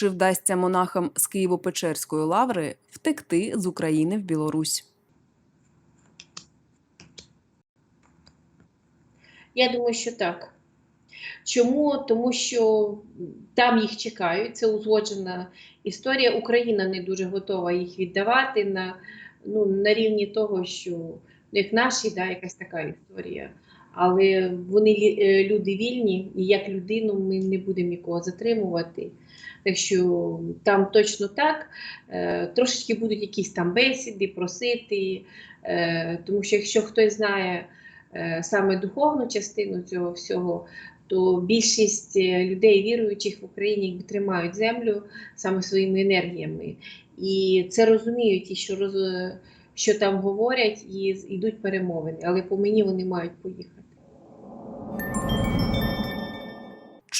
Чи вдасться монахам з Києво-Печерської лаври втекти з України в Білорусь? Я думаю, що так. Чому? Тому що там їх чекають, це узгоджена історія. Україна не дуже готова їх віддавати на, ну, на рівні того, що як наші, да, якась така історія. Але вони е, люди вільні, і як людину ми не будемо нікого затримувати. Так що там точно так. Е, Трошечки будуть якісь там бесіди, просити, е, тому що якщо хтось знає саме духовну частину цього всього, то більшість людей, віруючих в Україні, тримають землю саме своїми енергіями. І це розуміють ті, що роз... що там говорять, і йдуть перемовини. Але по мені вони мають поїхати.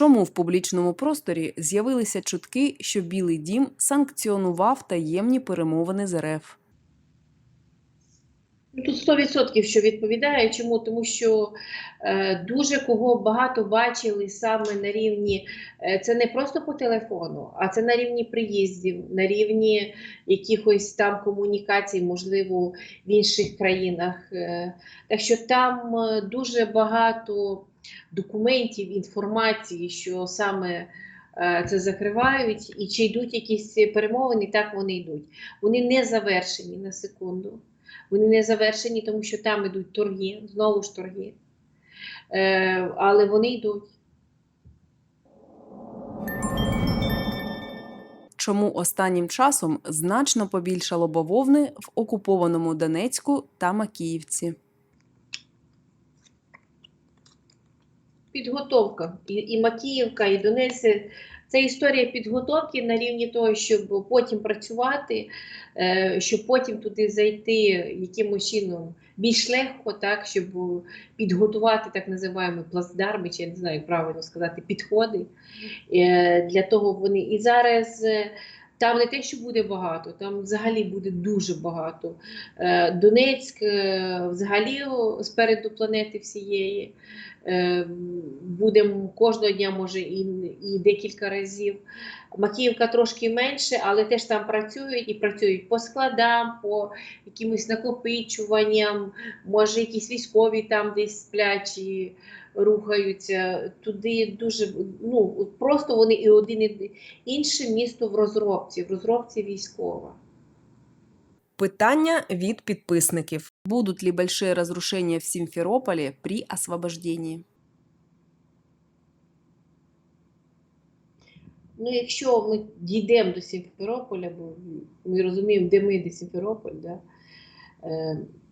Чому в публічному просторі з'явилися чутки, що Білий Дім санкціонував таємні перемовини з РФ? Ну, Тут 100% що відповідає. Чому? Тому що е, дуже кого багато бачили саме на рівні, е, це не просто по телефону, а це на рівні приїздів, на рівні якихось там комунікацій, можливо, в інших країнах. Е, так що там е, дуже багато документів, інформації, що саме е, це закривають, і чи йдуть якісь перемовини, так вони йдуть. Вони не завершені на секунду. Вони не завершені, тому що там йдуть торги, знову ж торги. Е, але вони йдуть. Чому останнім часом значно побільшало бавовни в окупованому Донецьку та Макіївці? Підготовка. І, і Макіївка, і Донець. Це історія підготовки на рівні того, щоб потім працювати, е, щоб потім туди зайти якимось чином більш легко, так, щоб підготувати так називаємо плацдарми, чи я не знаю, правильно сказати, підходи. Е, Для того вони і зараз. Там не те, що буде багато, там взагалі буде дуже багато. Е, Донецьк е, взагалі спереду планети всієї. Е, Будемо кожного дня, може, і, і декілька разів. Макіївка трошки менше, але теж там працюють і працюють по складам, по якимось накопичуванням, може, якісь військові там десь сплять і рухаються. Туди дуже ну, просто вони і один і інше місто в розробці, в розробці військова. Питання від підписників. Будут ли большие разрушения в Симферополе при освобождении? Ну, якщо ми дійдемо до Сімферополя, бо ми розуміємо, де ми, де Сімферополь, да?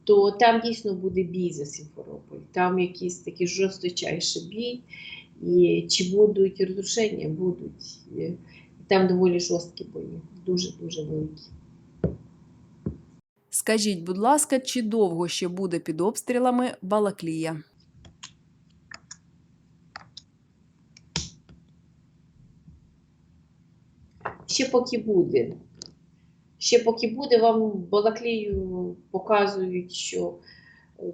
То там дійсно буде бій за Сімферополь. Там якийсь такий жорсточайший бій, і чи будуть розрушення, будуть. Там доволі жорсткі бої, дуже-дуже великі. Скажіть, будь ласка, чи довго ще буде під обстрілами Балаклія? Ще поки буде. Ще поки буде, вам Балаклію показують, що е,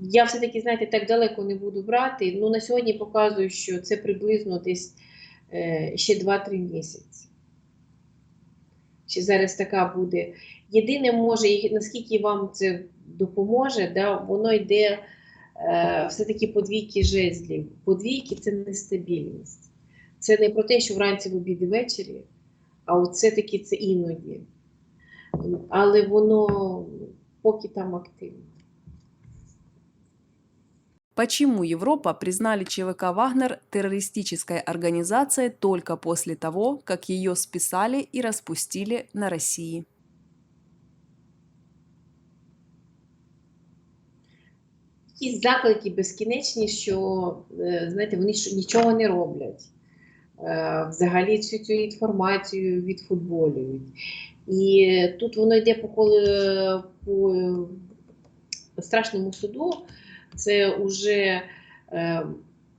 я все-таки, знаєте, так далеко не буду брати. Ну, на сьогодні показують, що це приблизно десь е, ще 2-3 місяці. Ще зараз така буде. Єдине, може, наскільки вам це допоможе, да, воно йде е, все-таки подвійки жезлів. Подвійки це нестабільність. Це не про те, що вранці в обід ввечері, а от все-таки це іноді. Але воно поки там активно. Почему Европа признали ЧВК «Вагнер» террористической организацией только после того, как ее списали и распустили на России? Якісь заклики безкінечні, що е, знаєте, вони нічого не роблять. Е, Взагалі всю цю інформацію відфутболюють. І тут воно йде по, коле- по е, страшному суду. Це вже, е,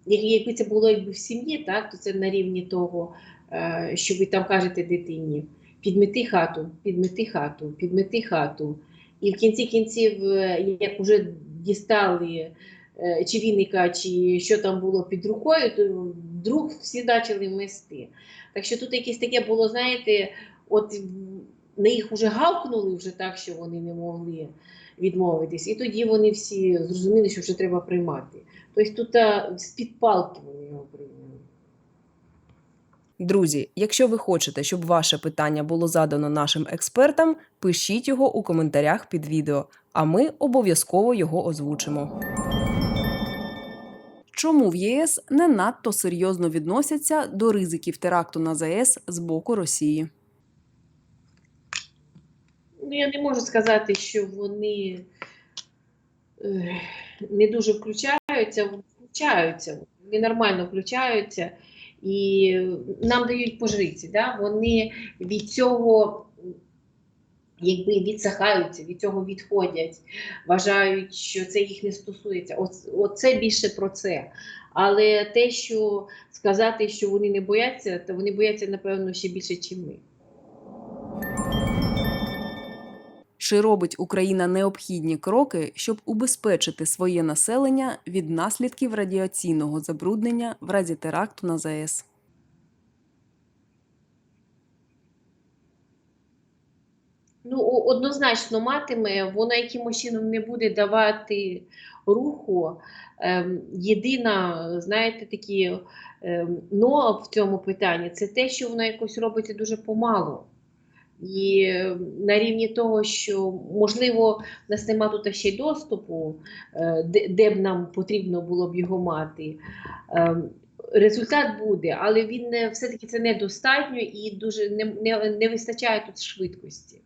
як- якби це було якби в сім'ї, так, то це на рівні того, що ви там кажете дитині: підмети хату, підмети хату, підмети хату. І в кінці кінців, як вже дістали чи Вінника, чи що там було під рукою, то вдруг всі почали мести. Так що тут якесь таке було, знаєте, от на їх вже гавкнули вже так, що вони не могли відмовитись. І тоді вони всі зрозуміли, що вже треба приймати. Тобто тут з-під палки вони його прийняли. Друзі, якщо ви хочете, щоб ваше питання було задано нашим експертам, пишіть його у коментарях під відео, а ми обов'язково його озвучимо. Чому в ЄС не надто серйозно відносяться до ризиків теракту на ЗАЕС з боку Росії? Ну, я не можу сказати, що вони е, не дуже включаються, включаються, вони нормально включаються і нам дають по жриці. Да? Вони від цього якби відсахаються, від цього відходять, вважають, що це їх не стосується. Оц- Оце більше про це. Але те, що сказати, що вони не бояться, то вони бояться, напевно, ще більше, ніж ми. Чи робить Україна необхідні кроки, щоб убезпечити своє населення від наслідків радіаційного забруднення в разі теракту на ЗАЕС? Ну, однозначно матиме, вона якимось чином не буде давати руху. Ем, єдина, знаєте, такі ем, но в цьому питанні це те, що вона якось робиться дуже помало. І е, на рівні того, що можливо в нас нема тут ще й доступу, е, де, де б нам потрібно було б його мати. Ем, Результат буде, але він все-таки це недостатньо і дуже не, не, не вистачає тут швидкості.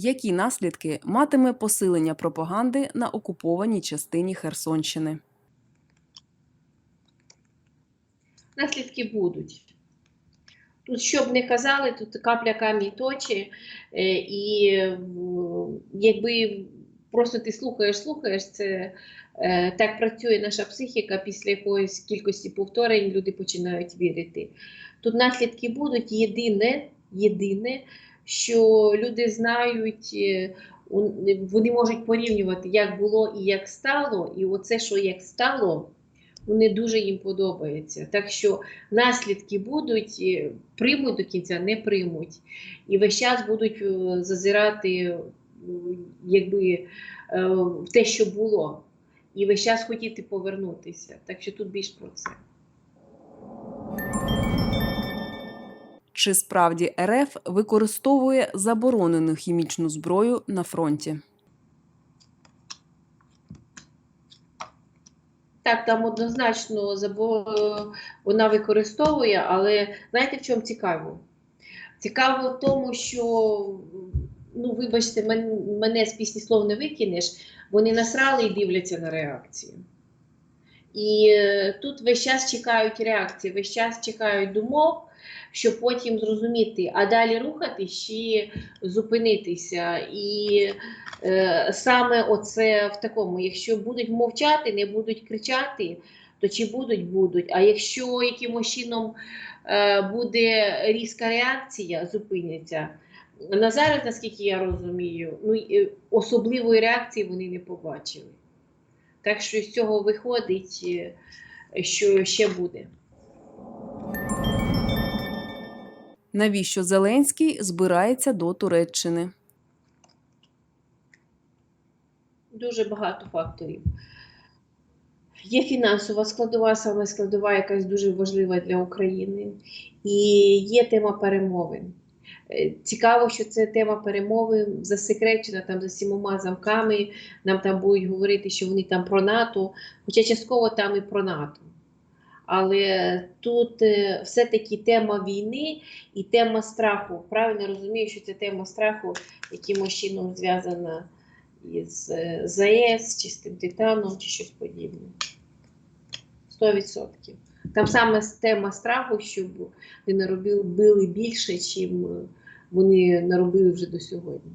Які наслідки матиме посилення пропаганди на окупованій частині Херсонщини? наслідки будуть. Тут, що б не казали, тут капля камінь точі, е, і якби просто ти слухаєш, слухаєш, це е, так працює наша психіка, після якоїсь кількості повторень люди починають вірити. Тут наслідки будуть єдине, єдине, що люди знають, е, вони можуть порівнювати, як було і як стало, і оце, що як стало, не дуже їм подобається. Так що наслідки будуть, е, приймуть до кінця, не приймуть. І весь час будуть е, зазирати якби, в те, що було. І весь час хотіти повернутися. Так що тут більш про це. Чи справді РФ використовує заборонену хімічну зброю на фронті? Так, там однозначно вона використовує, але знаєте, в чому цікаво? Цікаво в тому, що, ну, вибачте, мене з пісні слов не викинеш, вони насрали і дивляться на реакцію. І е, тут весь час чекають реакції, весь час чекають думок, щоб потім зрозуміти, а далі рухатись чи зупинитися. І е, саме оце в такому, якщо будуть мовчати, не будуть кричати, то чи будуть, будуть. А якщо якимось чином е, буде різка реакція, зупиняться. На зараз, наскільки я розумію, ну, особливої реакції вони не побачили. Так що з цього виходить, е, що ще буде. Навіщо Зеленський збирається до Туреччини? Дуже багато факторів. Є фінансова складова, саме складова, якась дуже важлива для України, і є тема перемовин. Е, Цікаво, що це тема перемовин засекречена там за сімома замками. Нам там будуть говорити, що вони там про НАТО, хоча частково там і про НАТО. Але тут е, все-таки тема війни і тема страху. Правильно розумію, що це тема страху якимось чином зв'язана із е, ЗАЕС, чи з тим титаном, чи щось подібне. 100%. Там саме тема страху, щоб не наробили били більше, чим е, вони наробили вже до сьогодні.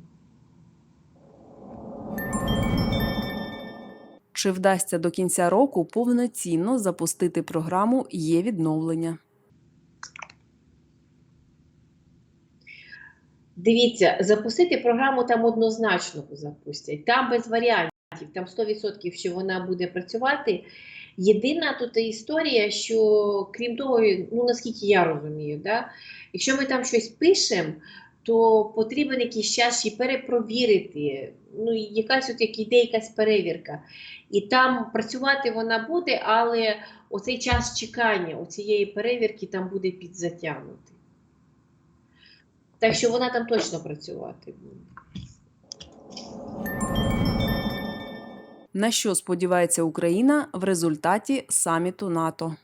Чи вдасться до кінця року повноцінно запустити програму Є відновлення? Дивіться, запустити програму там однозначно запустять. Там без варіантів, там 100% що вона буде працювати. Єдина тут історія, що крім того, ну наскільки я розумію, да, якщо ми там щось пишемо, то потрібен якийсь час ще перепровірити. Ну, якась от як іде якась перевірка. І там працювати вона буде, але оцей час чекання у цієї перевірки там буде підзатягнутий. Так що вона там точно працювати буде. На що сподівається Україна в результаті саміту НАТО?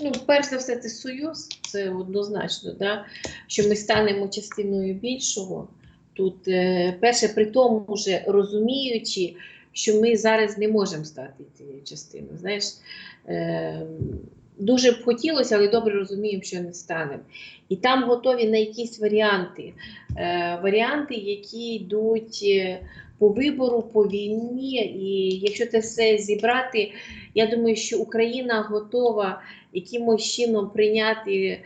Ну, перш за все, це союз, це однозначно, да? що ми станемо частиною більшого. Тут, е, перше, при тому вже розуміючи, що ми зараз не можемо стати цією частиною. Знаєш, е, дуже б хотілося, але добре розуміємо, що не станемо. І там готові на якісь варіанти. Е, варіанти, які йдуть по вибору, по війні. І якщо це все зібрати, я думаю, що Україна готова якимось чином прийняти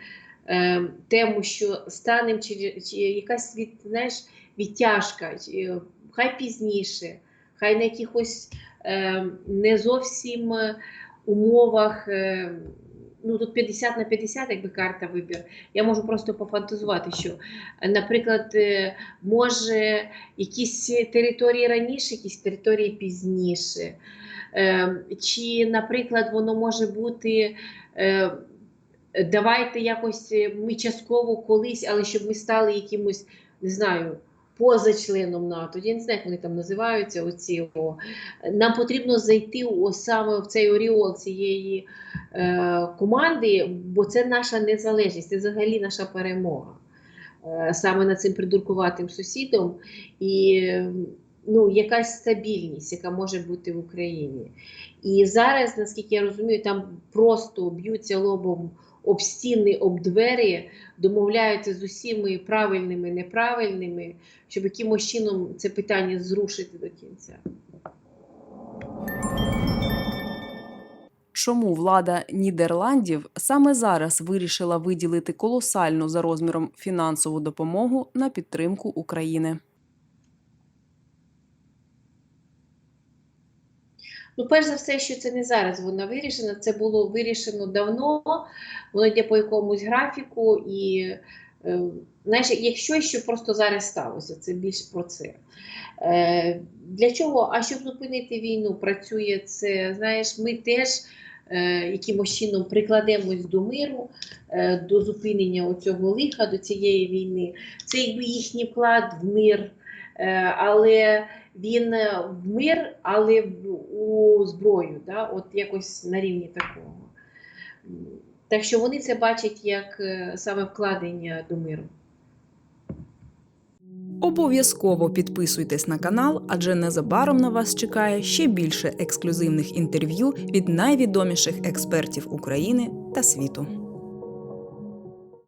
е, тему, що станем, чи, чи якась від, знаєш, відтяжка, е, хай пізніше, хай на якихось е, не зовсім умовах. Е, Ну, тут 50 на 50, якби карта вибір. Я можу просто пофантазувати, що, наприклад, е, може якісь території раніше, якісь території пізніше. Е, Чи, наприклад, воно може бути. е, Давайте якось ми частково колись, але щоб ми стали якимось, не знаю, поза членом НАТО. Я не знаю, як вони там називаються. Оці, о. Нам потрібно зайти о, саме в цей оріол цієї е, команди, бо це наша незалежність, це взагалі наша перемога. Е, саме над цим придуркуватим сусідом. І ну, якась стабільність, яка може бути в Україні. І зараз, наскільки я розумію, там просто б'ються лобом об стіни, об двері, домовляються з усіми правильними, неправильними, щоб якимось чином це питання зрушити до кінця. Чому влада Нідерландів саме зараз вирішила виділити колосальну за розміром фінансову допомогу на підтримку України? Ну, перш за все, що це не зараз вона вирішена, це було вирішено давно, воно йде по якомусь графіку, і е, знаєш, якщо що просто зараз сталося, це більш про це. Е, для чого? А щоб зупинити війну, працює це. Знаєш, ми теж е, якимось чином прикладемось до миру, до зупинення оцього лиха, до цієї війни. Це якби їхній вклад в мир. Але він в мир, але зброю, да? от якось на рівні такого. Так що вони це бачать як е, саме вкладення до миру. Обов'язково підписуйтесь на канал, адже незабаром на вас чекає ще більше ексклюзивних інтерв'ю від найвідоміших експертів України та світу.